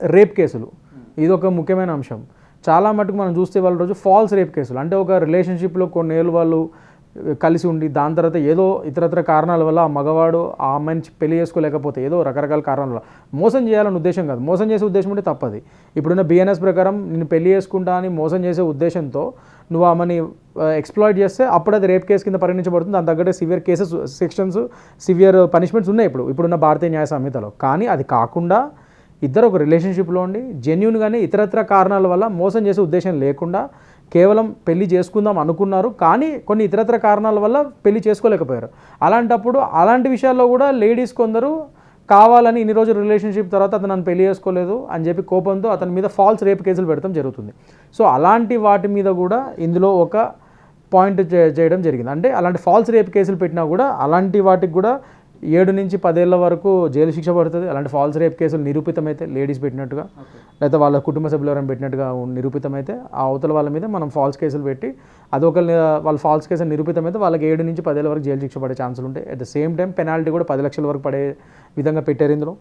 Rape కేసులు. ఇది ఒక ముఖ్యమైన అంశం. చాలా మటుకు మనం చూస్తే వాళ్ళ రోజు ఫాల్స్ రేప్ కేసులు. అంటే ఒక రిలేషన్షిప్లో కొన్ని ఏళ్ళు వాళ్ళు కలిసి ఉండి దాని తర్వాత ఏదో ఇతరత్ర కారణాల వల్ల ఆ మగవాడు ఆ అమ్మాయిని పెళ్ళి చేసుకోలేకపోతే ఏదో రకరకాల కారణాల వల్ల. మోసం చేయాలని ఉద్దేశం కాదు. మోసం చేసే ఉద్దేశం ఉంటే తప్పది. ఇప్పుడున్న బిఎన్ఎస్ ప్రకారం నేను పెళ్ళి చేసుకుంటా అని మోసం చేసే ఉద్దేశంతో నువ్వు ఆమెని ఎక్స్ప్లాయిట్ చేస్తే అప్పుడు అది రేప్ కేసు కింద పరిగణించబడుతుంది. దాని తగ్గట్టే severe cases sections severe punishments ఉన్నాయి ఇప్పుడు. ఇప్పుడున్న భారతీయ న్యాయ సంహితలో. కానీ అది కాకుండా ఇద్దరు ఒక రిలేషన్షిప్లో ఉండి జెన్యున్గానే ఇతరత్ర కారణాల వల్ల మోసం చేసే ఉద్దేశం లేకుండా కేవలం పెళ్ళి చేసుకుందాం అనుకున్నారు. కానీ కొన్ని ఇతరత్ర కారణాల వల్ల పెళ్ళి చేసుకోలేకపోయారు. అలాంటప్పుడు అలాంటి విషయాల్లో కూడా లేడీస్ కొందరు కావాలని ఇన్ని రోజులు రిలేషన్షిప్ తర్వాత అతను నన్ను పెళ్ళి చేసుకోలేదు అని చెప్పి కోపంతో అతని మీద ఫాల్స్ రేప్ కేసులు పెడతాం జరుగుతుంది. సో అలాంటి వాటి మీద కూడా ఇందులో ఒక పాయింట్ చేయడం జరిగింది. అంటే అలాంటి ఫాల్స్ రేప్ కేసులు పెట్టినా కూడా అలాంటి వాటికి కూడా ఏడు నుంచి పదేళ్ళ వరకు జైలు శిక్ష పడుతుంది. అలాంటి ఫాల్స్ రేప్ కేసులు నిరూపితమైతే లేడీస్ పెట్టినట్టుగా లేకపోతే వాళ్ళ కుటుంబ సభ్యులు ఎవరైనా పెట్టినట్టుగా నిరూపితమైతే ఆ అవతల వాళ్ళ మీద మనం ఫాల్స్ కేసులు పెట్టి అది ఒక వాళ్ళ ఫాల్స్ కేసులు నిరూపితమైతే వాళ్ళకి ఏడు నుంచి పదేళ్ళ వరకు జైలు శిక్ష పడే ఛాన్సులు ఉంటాయి. At the same time penalty కూడా పది లక్షల వరకు పడే విధంగా పెట్టారు ఇందులో.